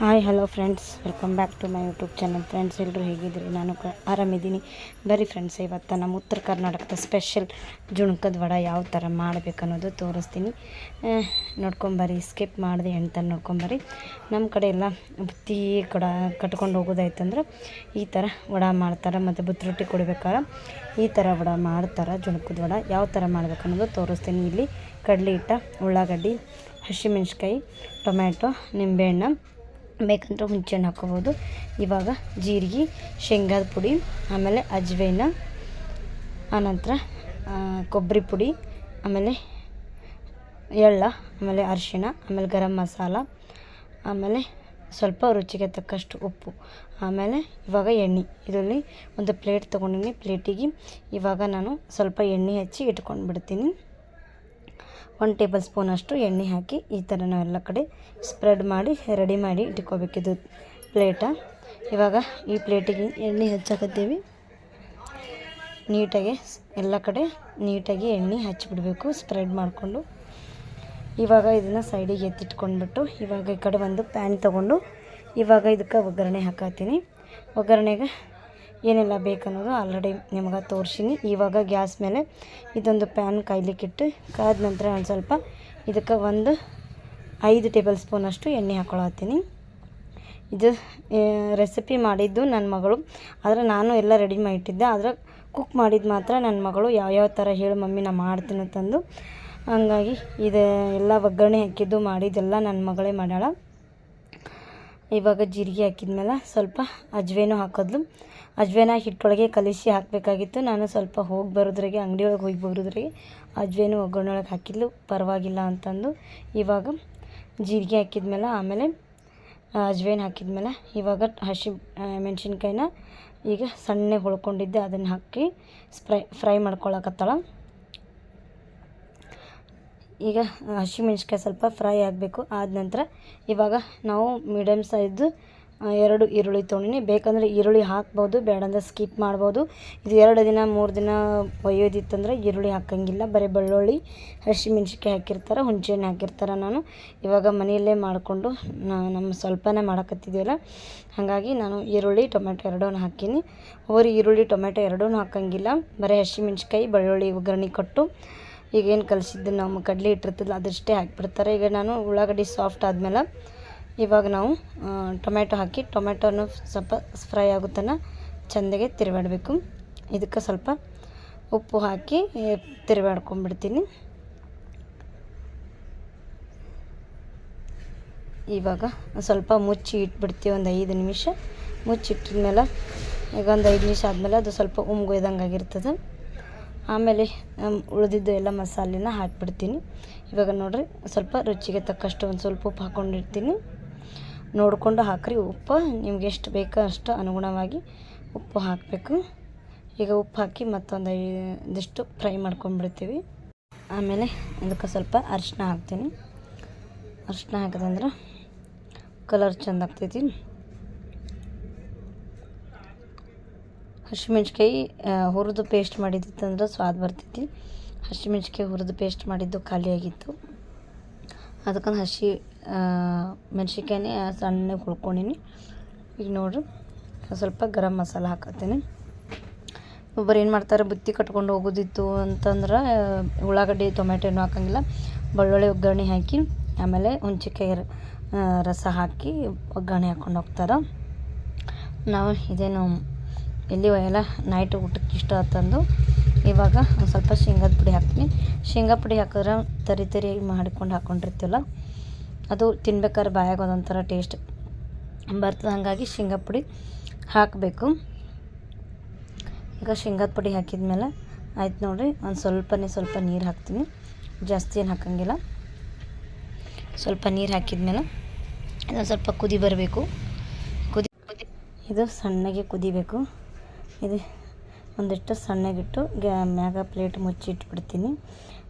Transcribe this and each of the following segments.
Hi, hello friends. Welcome back to my YouTube channel. Friends ಎಲ್ಲರೂ ಹೇಗಿದ್ದೀರಿ? ನಾನು ಕ ಆರಾಮಿದ್ದೀನಿ. ಬರೀ ಫ್ರೆಂಡ್ಸ್, ಇವತ್ತು ನಮ್ಮ ಉತ್ತರ ಕರ್ನಾಟಕದ ಸ್ಪೆಷಲ್ ಜುಣಕದ ವಡ ಯಾವ ಥರ ಮಾಡಬೇಕು ಅನ್ನೋದು ತೋರಿಸ್ತೀನಿ. ನೋಡ್ಕೊಂಬರಿ ಸ್ಕಿಪ್ ಮಾಡಿದೆ ಅಂತ ನೋಡ್ಕೊಂಬರ್ರಿ. ನಮ್ಮ ಕಡೆ ಎಲ್ಲ ಬುತ್ತಿ ಕೊಡ ಕಟ್ಕೊಂಡು ಹೋಗೋದಾಯ್ತಂದ್ರೆ ಈ ಥರ ವಡ ಮಾಡ್ತಾರೆ. ಮತ್ತು ಬುತ್ತಿ ರೊಟ್ಟಿ ಕೊಡಬೇಕಾದ್ರೆ ಈ ಥರ ವಡ ಮಾಡ್ತಾರೆ ಜುಣಕದ ವಡ. ಯಾವ ಥರ ಮಾಡ್ಬೇಕು ಅನ್ನೋದು ತೋರಿಸ್ತೀನಿ. ಇಲ್ಲಿ ಕಡಲೆ ಹಿಟ್ಟ, ಉಳ್ಳಾಗಡ್ಡಿ ಹಸಿಮೆಣ್ಸಿಕಾಯಿ ಟೊಮ್ಯಾಟೊ, ನಿಂಬೆಹಣ್ಣು ಬೇಕಂದ್ರೆ ಹುಂಚೆಹಣ್ಣು ಹಾಕೋಬೋದು ಇವಾಗ ಜೀರಿಗೆ, ಶೇಂಗಾದ ಪುಡಿ, ಆಮೇಲೆ ಅಜ್ವೈನ, ಆನಂತರ ಕೊಬ್ಬರಿ ಪುಡಿ, ಆಮೇಲೆ ಎಳ್ಳ, ಆಮೇಲೆ ಅರಿಶಿಣ, ಆಮೇಲೆ ಗರಂ ಮಸಾಲ, ಆಮೇಲೆ ಸ್ವಲ್ಪ ರುಚಿಗೆ ತಕ್ಕಷ್ಟು ಉಪ್ಪು, ಆಮೇಲೆ ಇವಾಗ ಎಣ್ಣೆ. ಇದರಲ್ಲಿ ಒಂದು ಪ್ಲೇಟ್ ತೊಗೊಂಡಿನಿ ಪ್ಲೇಟಿಗೆ. ಇವಾಗ ನಾನು ಸ್ವಲ್ಪ ಎಣ್ಣೆ ಹಚ್ಚಿ ಇಟ್ಕೊಂಡು ಬಿಡ್ತೀನಿ ಒನ್ ಟೇಬಲ್ ಸ್ಪೂನಷ್ಟು ಎಣ್ಣೆ ಹಾಕಿ ಈ ಥರ ನಾವೆಲ್ಲ ಕಡೆ ಸ್ಪ್ರೆಡ್ ಮಾಡಿ, ರೆಡಿ ಮಾಡಿ ಇಟ್ಕೋಬೇಕಿದು ಪ್ಲೇಟ. ಇವಾಗ ಈ ಪ್ಲೇಟಿಗೆ ಎಣ್ಣೆ ಹಚ್ಚಕತ್ತೀವಿ. ನೀಟಾಗಿ ಎಲ್ಲ ಕಡೆ ನೀಟಾಗಿ ಎಣ್ಣೆ ಹಚ್ಚಿಬಿಡಬೇಕು ಸ್ಪ್ರೆಡ್ ಮಾಡಿಕೊಂಡು. ಇವಾಗ ಇದನ್ನು ಸೈಡಿಗೆ ಎತ್ತಿಟ್ಕೊಂಡ್ಬಿಟ್ಟು, ಇವಾಗ ಈ ಕಡೆ ಒಂದು ಪ್ಯಾನ್ ತೊಗೊಂಡು ಇವಾಗ ಇದಕ್ಕೆ ಒಗ್ಗರಣೆ ಹಾಕತ್ತೀನಿ. ಒಗ್ಗರಣೆಗೆ ಏನೆಲ್ಲ ಬೇಕನ್ನೋದು ಆಲ್ರೆಡಿ ನಿಮ್ಗೆ ತೋರಿಸೀನಿ. ಇವಾಗ ಗ್ಯಾಸ್ ಮೇಲೆ ಇದೊಂದು ಪ್ಯಾನ್ ಕಾಯ್ಲಿಕ್ಕಿಟ್ಟು ಕಾದ ನಂತರ ಒಂದು ಸ್ವಲ್ಪ ಇದಕ್ಕೆ ಒಂದು ಐದು ಟೇಬಲ್ ಸ್ಪೂನಷ್ಟು ಎಣ್ಣೆ ಹಾಕೊಳತ್ತೀನಿ. ಇದು ರೆಸಿಪಿ ಮಾಡಿದ್ದು ನನ್ನ ಮಗಳು. ಆದರೆ ನಾನು ಎಲ್ಲ ರೆಡಿ ಮಾಡಿಟ್ಟಿದ್ದೆ ಆದರೆ ಕುಕ್ ಮಾಡಿದ್ದು ಮಾತ್ರ ನನ್ನ ಮಗಳು. ಯಾವ್ಯಾವ ಥರ ಹೇಳು ಮಮ್ಮಿ ನಾ ಮಾಡ್ತೀನಿ ಅಂತಂದು ಹಂಗಾಗಿ ಇದು ಎಲ್ಲ ಒಗ್ಗರಣೆ ಹಾಕಿದ್ದು ಮಾಡಿದ್ದೆಲ್ಲ ನನ್ನ ಮಗಳೇ ಮಾಡ್ಯಾಳ. ಇವಾಗ ಜೀರಿಗೆ ಹಾಕಿದ್ಮೇಲೆ ಸ್ವಲ್ಪ ಅಜ್ವೇನು ಹಾಕಿದ್ಲು. ಅಜ್ವೇನ ಹಿಟ್ಟೊಳಗೆ ಕಲಿಸಿ ಹಾಕಬೇಕಾಗಿತ್ತು. ನಾನು ಸ್ವಲ್ಪ ಹೋಗಿ ಬರೋದ್ರಾಗೆ ಅಂಗಡಿ ಒಳಗೆ ಹೋಗಿ ಬರೋದ್ರಾಗೆ ಅಜ್ವೇನು ಒಗ್ಗರಣೆ ಒಳಗೆ ಹಾಕಿದ್ಲು. ಪರವಾಗಿಲ್ಲ ಅಂತಂದು. ಇವಾಗ ಜೀರಿಗೆ ಹಾಕಿದ್ಮೇಲೆ, ಆಮೇಲೆ ಅಜ್ವೇನು ಹಾಕಿದ್ಮೇಲೆ, ಇವಾಗ ಹಸಿ ಮೆಣಸಿನ್ಕಾಯಿನ ಈಗ ಸಣ್ಣ ಹೊಳ್ಕೊಂಡಿದ್ದೆ. ಅದನ್ನು ಹಾಕಿ ಸ್ಪ್ರೈ, ಫ್ರೈ ಮಾಡ್ಕೊಳಕತ್ತಾಳ. ಈಗ ಹಸಿಮೆಣ್ಸಿಕಾಯಿ ಸ್ವಲ್ಪ ಫ್ರೈ ಆಗಬೇಕು ಆದ ನಂತರ ಇವಾಗ ನಾವು ಮೀಡಿಯಮ್ ಸೈಜ್ ಎರಡು ಈರುಳ್ಳಿ ತೊಗೊಂಡಿನಿ. ಬೇಕಂದರೆ ಈರುಳ್ಳಿ ಹಾಕ್ಬೋದು, ಬೇಡಂದ್ರೆ ಸ್ಕಿಪ್ ಮಾಡ್ಬೋದು. ಇದು ಎರಡು ದಿನ, ಮೂರು ದಿನ ಒಯ್ಯೋದಿತ್ತಂದ್ರೆ ಈರುಳ್ಳಿ ಹಾಕಂಗಿಲ್ಲ. ಬರೀ ಬೆಳ್ಳುಳ್ಳಿ ಹಸಿಮೆಣ್ಸಿಕಾಯಿ ಹಾಕಿರ್ತಾರೆ, ಹುಣಸೆಹಣ್ಣು ಹಾಕಿರ್ತಾರೆ ನಾನು. ಇವಾಗ ಮನೆಯಲ್ಲೇ ಮಾಡಿಕೊಂಡು ನಮ್ಮ ಸ್ವಲ್ಪನೇ ಮಾಡಕತ್ತಿದ್ದೀವಲ್ಲ ಹಾಗಾಗಿ ನಾನು ಈರುಳ್ಳಿ ಟೊಮೆಟೊ ಎರಡೂ ಹಾಕೀನಿ. ಅವರು ಈರುಳ್ಳಿ ಟೊಮೆಟೊ ಎರಡೂ ಹಾಕಂಗಿಲ್ಲ. ಬರೀ ಹಸಿಮೆಣ್ಸಿಕಾಯಿ ಬೆಳ್ಳುಳ್ಳಿ ಒಗ್ಗರಣೆ ಕೊಟ್ಟು ಈಗ ಏನು ಕಲಿಸಿದ್ದು ನಮ್ಮ ಕಡಲೆ ಇಟ್ಟಿರ್ತದ ಅದಷ್ಟೇ ಹಾಕಿಬಿಡ್ತಾರೆ. ಈಗ ನಾನು ಉಳ್ಳಾಗಡ್ಡಿ ಸಾಫ್ಟ್ ಆದಮೇಲೆ ಇವಾಗ ನಾವು ಟೊಮೆಟೊ ಹಾಕಿ ಟೊಮೆಟೊನು ಸ್ವಲ್ಪ ಫ್ರೈ ಆಗುತ್ತನ ಚೆಂದಾಗೆ ತಿರುಗಾಡಬೇಕು. ಇದಕ್ಕೆ ಸ್ವಲ್ಪ ಉಪ್ಪು ಹಾಕಿ ತಿರುಗಾಡ್ಕೊಂಡ್ಬಿಡ್ತೀನಿ. ಇವಾಗ ಸ್ವಲ್ಪ ಮುಚ್ಚಿ ಇಟ್ಬಿಡ್ತೀವಿ, ಒಂದು ಐದು ನಿಮಿಷ. ಮುಚ್ಚಿಟ್ಟಿದ್ಮೇಲೆ ಈಗ ಒಂದು ಐದು ನಿಮಿಷ ಆದಮೇಲೆ ಅದು ಸ್ವಲ್ಪ ಉಮ್ಗೊಯ್ದಂಗೆ ಆಗಿರ್ತದೆ ಆಮೇಲೆ ಆಮ್, ಉಳಿದಿದ್ದು ಎಲ್ಲ ಮಸಾಲೆನ ಹಾಕಿಬಿಡ್ತೀನಿ. ಇವಾಗ ನೋಡಿರಿ ಸ್ವಲ್ಪ ರುಚಿಗೆ ತಕ್ಕಷ್ಟು ಒಂದು ಸ್ವಲ್ಪ ಉಪ್ಪು ಹಾಕ್ಕೊಂಡಿರ್ತೀನಿ ನೋಡಿಕೊಂಡು ಹಾಕ್ರಿ ಉಪ್ಪು ನಿಮ್ಗೆ ಎಷ್ಟು ಬೇಕೋ ಅಷ್ಟು ಅನುಗುಣವಾಗಿ ಉಪ್ಪು ಹಾಕಬೇಕು. ಈಗ ಉಪ್ಪು ಹಾಕಿ ಮತ್ತೊಂದು ಇದಿಷ್ಟು ಫ್ರೈ ಮಾಡ್ಕೊಂಡ್ಬಿಡ್ತೀವಿ. ಆಮೇಲೆ ಅದಕ್ಕೆ ಸ್ವಲ್ಪ ಅರಿಶಿನ ಹಾಕ್ತೀನಿ. ಅರಿಶಿನ ಹಾಕಿದಂದ್ರೆ ಕಲರ್ ಚೆಂದ ಆಗ್ತೈತಿ. ಹಸಿಮೆಣ್ಸಿಕಾಯಿ ಹುರಿದು ಪೇಸ್ಟ್ ಮಾಡಿದ್ದಿತ್ತಂದ್ರೆ ಸ್ವಾದ ಬರ್ತೈತಿ ಹಸಿಮೆಣ್ಸಿಕಾಯಿ ಹುರಿದು ಪೇಸ್ಟ್ ಮಾಡಿದ್ದು ಖಾಲಿಯಾಗಿತ್ತು ಅದಕ್ಕಂದು ಹಸಿ ಮೆಣ್ಸಿಕಾಯಿನೇ ಸಣ್ಣಗೆ ಹುಳ್ಕೊಂಡಿನಿ. ಈಗ ನೋಡ್ರಿ ಸ್ವಲ್ಪ ಗರಂ ಮಸಾಲ ಹಾಕತ್ತೀನಿ. ಒಬ್ಬರು ಏನು ಮಾಡ್ತಾರೆ, ಬುತ್ತಿ ಕಟ್ಕೊಂಡು ಹೋಗೋದಿತ್ತು ಅಂತಂದ್ರೆ ಉಳ್ಳಾಗಡ್ಡಿ ಏನು ಹಾಕಂಗಿಲ್ಲ. ಬೆಳ್ಳುಳ್ಳಿ ಒಗ್ಗರಣೆ ಹಾಕಿ, ಆಮೇಲೆ ಹುಣ್ಚಿಕಾಯಿ ರಸ ಹಾಕಿ ಒಗ್ಗರಣೆ ಹಾಕ್ಕೊಂಡು ಹೋಗ್ತಾರೆ. ನಾವು ಇದೇನು ಎಲ್ಲಿ ಎಲ್ಲ ನೈಟ್ ಊಟಕ್ಕೆ ಇಷ್ಟ ಆತಂದು. ಇವಾಗ ಒಂದು ಸ್ವಲ್ಪ ಶೇಂಗಾದ ಪುಡಿ ಹಾಕ್ತೀನಿ. ಶೇಂಗಾ ಪುಡಿ ಹಾಕಿದ್ರೆ ತರಿ ತರಿ ಮಾಡಿಕೊಂಡು ಹಾಕ್ಕೊಂಡಿರ್ತೀವಲ್ಲ ಅದು ತಿನ್ಬೇಕಾದ್ರೆ ಬಾಯಾಗ ಒಂದೊಂಥರ ಟೇಸ್ಟ್ ಬರ್ತದೆ. ಹಾಗಾಗಿ ಶೇಂಗಾ ಪುಡಿ ಹಾಕಬೇಕು. ಈಗ ಶೇಂಗಾದ ಪುಡಿ ಹಾಕಿದ್ಮೇಲೆ ಆಯ್ತು ನೋಡಿರಿ, ಒಂದು ಸ್ವಲ್ಪನೇ ಸ್ವಲ್ಪ ನೀರು ಹಾಕ್ತೀನಿ. ಜಾಸ್ತಿ ಏನು ಹಾಕಂಗಿಲ್ಲ. ಸ್ವಲ್ಪ ನೀರು ಹಾಕಿದ್ಮೇಲೆ ಇದೊಂದು ಸ್ವಲ್ಪ ಕುದಿ ಬರಬೇಕು. ಕುದಿ ಇದು ಸಣ್ಣಗೆ ಕುದಿಬೇಕು. ಇದು. ಒಂದಿಷ್ಟು ಸಣ್ಣಗಿಟ್ಟು ಗ್ಯಾ, ಮ್ಯಾಗ ಪ್ಲೇಟ್ ಮುಚ್ಚಿ ಇಟ್ಬಿಡ್ತೀನಿ.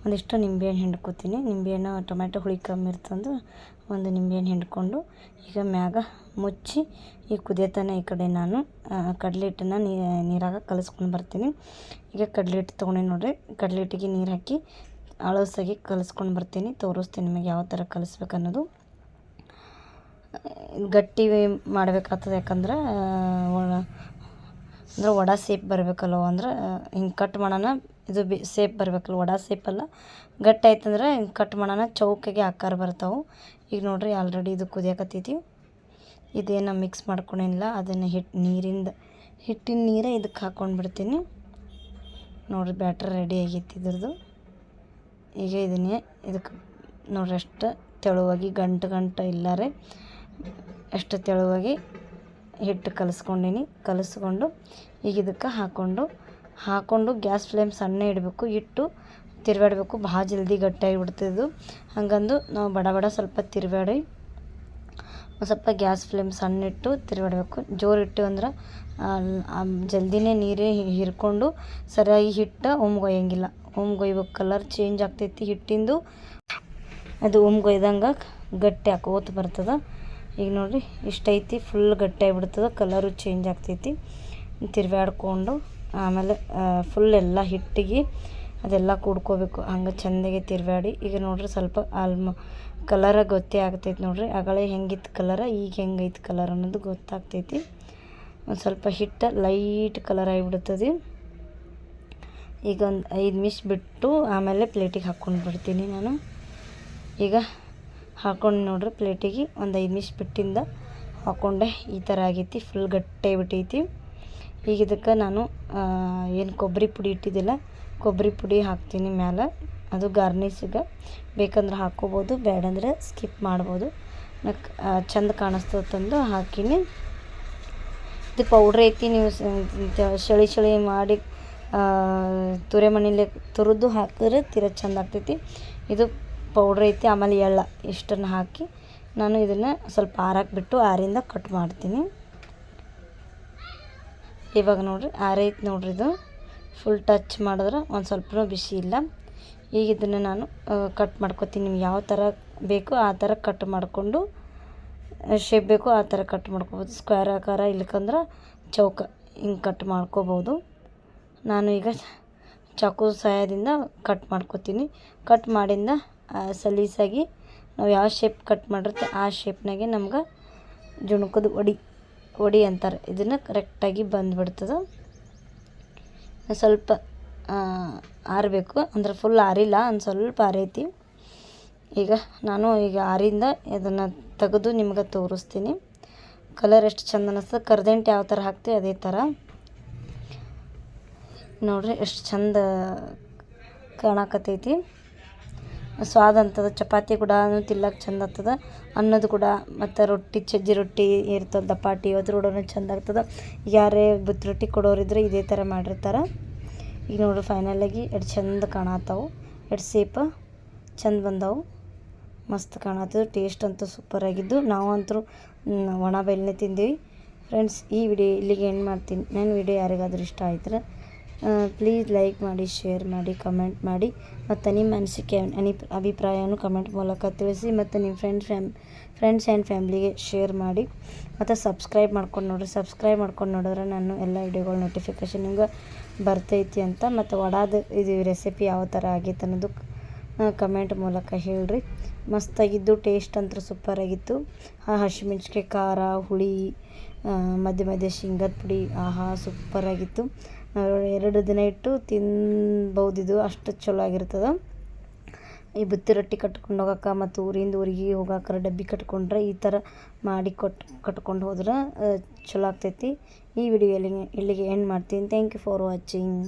ಒಂದಿಷ್ಟು ನಿಂಬೆಹಣ್ಣು ಹಿಂಡ್ಕೊತೀನಿ. ನಿಂಬೆಹಣ್ಣು ಟೊಮೆಟೊ ಹುಳಿ ಕಮ್ಮಿ ಇರ್ತಂದು ಒಂದು ನಿಂಬೆಹಣ್ಣು ಹಿಂಡ್ಕೊಂಡು ಈಗ ಮ್ಯಾಗ ಮುಚ್ಚಿ ಈ ಕುದಿಯತನ ಈ ಕಡೆ ನಾನು ಕಡಲೆ ಹಿಟ್ಟನ್ನ ನೀರಾಗ ಕಲಿಸ್ಕೊಂಡು ಬರ್ತೀನಿ. ಈಗ ಕಡಲೆ ಹಿಟ್ಟು ತೊಗೊಂಡು ನೋಡಿರಿ. ಕಡಲೆ ಹಿಟ್ಟಿಗೆ ನೀರು ಹಾಕಿ ಅಳಸಾಗಿ ಕಲಿಸ್ಕೊಂಡು ಬರ್ತೀನಿ. ತೋರಿಸ್ತೀನಿ ನಿಮಗೆ ಯಾವ ಥರ ಕಲಿಸ್ಬೇಕು ಅನ್ನೋದು ಗಟ್ಟಿ ಮಾಡಬೇಕಾಗ್ತದೆ ಯಾಕಂದ್ರೆ ಅಂದ್ರೆ ವಡ ಸೇಪ್ ಬರಬೇಕಲ್ಲ ಅಂದ್ರೆ ಹಿಂಗೆ ಕಟ್ ಮಾಡೋಣ, ಇದು ಬಿ, ಸೇಪ್ ಬರಬೇಕಲ್ಲ, ವಡ ಸೇಪಲ್ಲ ಗಟ್ಟಿ ಆಯ್ತಂದ್ರೆ ಹಿಂಗೆ ಕಟ್ ಮಾಡೋಣ ಚೌಕಿಗೆ ಆಕಾರ ಬರ್ತಾವೆ. ಈಗ ನೋಡ್ರಿ ಆಲ್ರೆಡಿ ಇದು ಕುದಿಯಕತ್ತೈತಿ. ಇದೇನು ಮಿಕ್ಸ್ ಮಾಡ್ಕೊಂಡಿಲ್ಲ ಅದನ್ನು ಹಿಟ್ಟು ನೀರಿಂದ, ಹಿಟ್ಟಿನ ನೀರೇ ಇದಕ್ಕೆ ಹಾಕ್ಕೊಂಡು ಬಿಡ್ತೀನಿ ನೋಡ್ರಿ ಬ್ಯಾಟ್ರಿ ರೆಡಿ ಆಗೈತಿ ಇದ್ರದ್ದು ಈಗ ಇದನ್ನೇ ಇದಕ್ಕೆ ನೋಡ್ರಿ ಅಷ್ಟು ತೆಳುವಾಗಿ ಗಂಟು ಗಂಟು ಇಲ್ಲಾರೆ ಎಷ್ಟು ತೆಳುವಾಗಿ ಹಿಟ್ಟು ಕಲಿಸ್ಕೊಂಡೀನಿ. ಕಲಿಸ್ಕೊಂಡು ಈಗ ಇದಕ್ಕೆ ಹಾಕ್ಕೊಂಡು ಹಾಕ್ಕೊಂಡು ಗ್ಯಾಸ್ ಫ್ಲೇಮ್ ಸಣ್ಣ ಇಡಬೇಕು. ಇಟ್ಟು ತಿರುವಾಡಬೇಕು ಭಾಳ ಜಲ್ದಿ ಗಟ್ಟಿಯಾಗಿ ಬಿಡ್ತಿದ್ದು ಹಂಗಂದು ನಾವು ಬಡ ಬಡ ಸ್ವಲ್ಪ ತಿರುವಾಡಿ ಸ್ವಲ್ಪ ಗ್ಯಾಸ್ ಫ್ಲೇಮ್ ಸಣ್ಣ ಇಟ್ಟು ತಿರುವಾಡಬೇಕು ಜೋರು ಇಟ್ಟು ಅಂದ್ರೆ ಜಲ್ದಿನೇ ನೀರೇ ಹಿರ್ಕೊಂಡು ಸರಿಯಾಗಿ ಹಿಟ್ಟು ಉಮ್ಗೊಯ್ಯಂಗಿಲ್ಲ ಉಮ್ಗೊಯ್ಬೇಕು ಕಲರ್ ಚೇಂಜ್ ಆಗ್ತೈತಿ ಹಿಟ್ಟಿಂದು. ಅದು ಉಮ್ಗೊಯ್ದಂಗೆ ಗಟ್ಟಿ ಹಾಕೋತ ಬರ್ತದೆ. ಈಗ ನೋಡಿರಿ ಇಷ್ಟೈತಿ ಫುಲ್ ಗಟ್ಟಿ ಆಗಿಬಿಡ್ತದೆ ಕಲರು ಚೇಂಜ್ ಆಗ್ತೈತಿ. ತಿರ್ವ್ಯಾಡ್ಕೊಂಡು ಆಮೇಲೆ ಫುಲ್ ಎಲ್ಲ ಹಿಟ್ಟಿಗೆ ಅದೆಲ್ಲ ಕೂಡ್ಕೋಬೇಕು. ಹಂಗೆ ಚೆಂದಾಗೆ ತಿರ್ವ್ಯಾಡಿ ಈಗ ನೋಡ್ರಿ ಸ್ವಲ್ಪ ಆಲ್ಮ ಕಲರ ಗೊತ್ತೇ ಆಗ್ತೈತಿ ನೋಡ್ರಿ. ಅಗಳೇ ಹೆಂಗಿತ್ತು ಕಲರ ಈಗ ಹೆಂಗೈತಿ ಕಲರ್ ಅನ್ನೋದು ಗೊತ್ತಾಗ್ತೈತಿ. ಒಂದು ಸ್ವಲ್ಪ ಹಿಟ್ಟು ಲೈಟ್ ಕಲರ್ ಆಗಿಬಿಡ್ತದೆ. ಈಗ ಒಂದು ಐದು ನಿಮಿಷ ಬಿಟ್ಟು ಆಮೇಲೆ ಪ್ಲೇಟಿಗೆ ಹಾಕ್ಕೊಂಡು ಬಿಡ್ತೀನಿ ನಾನು. ಈಗ ಹಾಕ್ಕೊಂಡು ನೋಡ್ರಿ ಪ್ಲೇಟಿಗೆ ಒಂದು ಐದು ನಿಮಿಷ ಬಿಟ್ಟಿಂದ ಹಾಕೊಂಡೆ. ಈ ಥರ ಆಗೈತಿ ಫುಲ್ ಗಟ್ಟಿ ಬಿಟ್ಟೈತಿ. ಈಗ ಇದಕ್ಕೆ ನಾನು ಏನು ಕೊಬ್ಬರಿ ಪುಡಿ ಇಟ್ಟಿದ್ದಿಲ್ಲ, ಕೊಬ್ಬರಿ ಪುಡಿ ಹಾಕ್ತೀನಿ ಮ್ಯಾಲೆ. ಅದು ಗಾರ್ನಿಸಿಗೆ ಬೇಕಂದ್ರೆ ಹಾಕ್ಕೋಬೋದು ಬೇಡಂದ್ರೆ ಸ್ಕಿಪ್ ಮಾಡ್ಬೋದು. ನಕ್ ಚಂದ ಕಾಣಿಸ್ತದಂದು ಹಾಕೀನಿ. ಇದು ಪೌಡ್ರ್ ಐತಿ, ನೀವು ಚಳಿ ಚಳಿ ಮಾಡಿ ತುರೆ ಮನೇಲಿ ತುರಿದು ಹಾಕಿದ್ರೆ ತೀರ ಚಂದ ಆಗ್ತೈತಿ. ಇದು ಪೌಡ್ರ್ ಐತಿ, ಆಮೇಲೆ ಎಳ್ಳ ಇಷ್ಟನ್ನು ಹಾಕಿ ನಾನು ಇದನ್ನು ಸ್ವಲ್ಪ ಆರಕ್ಕೆ ಬಿಟ್ಟು ಆರಿಂದ ಕಟ್ ಮಾಡ್ತೀನಿ. ಇವಾಗ ನೋಡಿರಿ, ಆರೈತೆ ನೋಡ್ರಿ ಇದು. ಫುಲ್ ಟಚ್ ಮಾಡಿದ್ರೆ ಒಂದು ಸ್ವಲ್ಪ ಬಿಸಿ ಇಲ್ಲ. ಈಗ ಇದನ್ನು ನಾನು ಕಟ್ ಮಾಡ್ಕೊತೀನಿ. ನಿಮ್ಗೆ ಯಾವ ಥರ ಬೇಕು ಆ ಥರ ಕಟ್ ಮಾಡಿಕೊಂಡು ಶೇಪ್ ಬೇಕು ಆ ಥರ ಕಟ್ ಮಾಡ್ಕೊಬೋದು. ಸ್ಕ್ವೇರ್ ಆಕಾರ ಇಲ್ಲಕಂದ್ರೆ ಚೌಕ ಹಿಂಗೆ ಕಟ್ ಮಾಡ್ಕೋಬೋದು. ನಾನು ಈಗ ಚಾಕು ಸಹಾಯದಿಂದ ಕಟ್ ಮಾಡ್ಕೊತೀನಿ. ಕಟ್ ಮಾಡಿಂದ ಸಲೀಸಾಗಿ ನಾವು ಯಾವ ಶೇಪ್ ಕಟ್ ಮಾಡಿರುತ್ತೆ ಆ ಶೇಪ್ನಾಗೆ ನಮ್ಗೆ ಜುಣುಕದ ಒಡಿ ಒಡಿ ಅಂತಾರೆ. ಇದನ್ನು ಕರೆಕ್ಟಾಗಿ ಬಂದುಬಿಡ್ತದೆ. ಸ್ವಲ್ಪ ಆರಬೇಕು. ಅಂದ್ರೆ ಫುಲ್ ಆರಿಲ್ಲ, ಒಂದು ಸ್ವಲ್ಪ ಆರೈತಿ. ಈಗ ನಾನು ಈಗ ಆರಿಂದ ಇದನ್ನು ತೆಗೆದು ನಿಮ್ಗೆ ತೋರಿಸ್ತೀನಿ. ಕಲರ್ ಎಷ್ಟು ಚಂದ ಅನ್ನಿಸ್ತದೆ ಕರ್ದಂಟು ಯಾವ ಥರ ಹಾಕ್ತೀವಿ ಅದೇ ಥರ ನೋಡ್ರಿ, ಎಷ್ಟು ಚಂದ ಕಾಣಕತ್ತೈತಿ. ಸ್ವಾದ ಅಂತದ, ಚಪಾತಿ ಕೂಡ ತಿಲ್ಲಕ್ಕೆ ಚಂದ ಆಗ್ತದೆ. ಅನ್ನದ ಕೂಡ, ಮತ್ತು ರೊಟ್ಟಿ ಚಜ್ಜಿ ರೊಟ್ಟಿ ಇರ್ತದೆ ದಪಾಟಿ ಅದ್ರ ಕೂಡ ಚಂದ ಆಗ್ತದೆ. ಯಾರೇ ಬುತ್ ರೊಟ್ಟಿ ಕೊಡೋರಿದ್ರೆ ಇದೇ ಥರ ಮಾಡಿರ್ತಾರೆ. ಈಗ ನೋಡ್ರಿ ಫೈನಲಾಗಿ ಎಷ್ಟು ಚಂದ ಕಾಣತ್ತವು ಎಷ್ಟು ಸೇಪ, ಚಂದ ಬಂದವು. ಮಸ್ತ್ ಕಾಣತ್ತದ ಟೇಸ್ಟ್ ಅಂತೂ ಸೂಪರ್ ಆಗಿದ್ದು. ಅಂತೂ ಒಣ ಬೆಲ್ಲನೆ ತಿಂದೀವಿ. ಫ್ರೆಂಡ್ಸ್ ಈ ವಿಡಿಯೋ ಇಲ್ಲಿಗೆ ಏನು ಮಾಡ್ತೀನಿ. ನನ್ನ ವಿಡಿಯೋ ಯಾರಿಗಾದರೂ ಇಷ್ಟ ಆಯ್ತಾರೆ ಪ್ಲೀಸ್ ಲೈಕ್ ಮಾಡಿ ಶೇರ್ ಮಾಡಿ ಕಮೆಂಟ್ ಮಾಡಿ, ಮತ್ತು ನಿಮ್ಮ ಅನಿಸಿಕೆ, ಅನಿ, ಅಭಿಪ್ರಾಯವನ್ನು ಕಮೆಂಟ್ ಮೂಲಕ ತಿಳಿಸಿ, ಮತ್ತು ನಿಮ್ಮ ಫ್ರೆಂಡ್ ಫ್ಯಾಮ್ ಫ್ರೆಂಡ್ಸ್ ಆ್ಯಂಡ್ ಫ್ಯಾಮ್ಲಿಗೆ ಶೇರ್ ಮಾಡಿ, ಮತ್ತು ಸಬ್ಸ್ಕ್ರೈಬ್ ಮಾಡ್ಕೊಂಡು ನೋಡಿರಿ. ಸಬ್ಸ್ಕ್ರೈಬ್ ಮಾಡ್ಕೊಂಡು ನೋಡಿದ್ರೆ ನಾನು ಎಲ್ಲ ವಿಡಿಯೋಗಳು ನೋಟಿಫಿಕೇಶನ್ ನಿಮ್ಗೆ ಬರ್ತೈತಿ ಅಂತ, ಮತ್ತು ವಡಾದ ಇದು ರೆಸಿಪಿ ಯಾವ ಥರ ಆಗೈತೆ ಅನ್ನೋದು ಕಮೆಂಟ್ ಮೂಲಕ ಹೇಳ್ರಿ. ಮಸ್ತಾಗಿದ್ದು ಟೇಸ್ಟ್ ಅಂತೂ ಸೂಪರಾಗಿತ್ತು ಆ ಹಸಿಮೆಣ್ಸಿಕಾಯಿ ಖಾರ, ಹುಳಿ ಮಧ್ಯೆ ಮಧ್ಯೆ ಶೇಂಗದ ಪುಡಿ, ಆಹಾ ಸೂಪರಾಗಿತ್ತು ಎರಡು ದಿನ ಇಟ್ಟು ತಿನ್ಬೌದಿದು, ಅಷ್ಟು ಚಲೋ ಆಗಿರ್ತದೆ. ಈ ಬುತ್ತಿ ರೊಟ್ಟಿ ಕಟ್ಕೊಂಡು ಹೋಗಕ್ಕೆ ಮತ್ತು ಊರಿಂದ ಊರಿಗೆ ಹೋಗೋಕೆ ಡಬ್ಬಿ ಕಟ್ಕೊಂಡ್ರೆ ಈ ಥರ ಮಾಡಿ ಕೊಟ್, ಕಟ್ಕೊಂಡು ಹೋದ್ರೆ ಚಲೋ ಆಗ್ತೈತಿ. ಈ ವಿಡಿಯೋ ಇಲ್ಲಿಗೆ ಎಂಡ್ ಮಾಡ್ತೀನಿ. Thank you for watching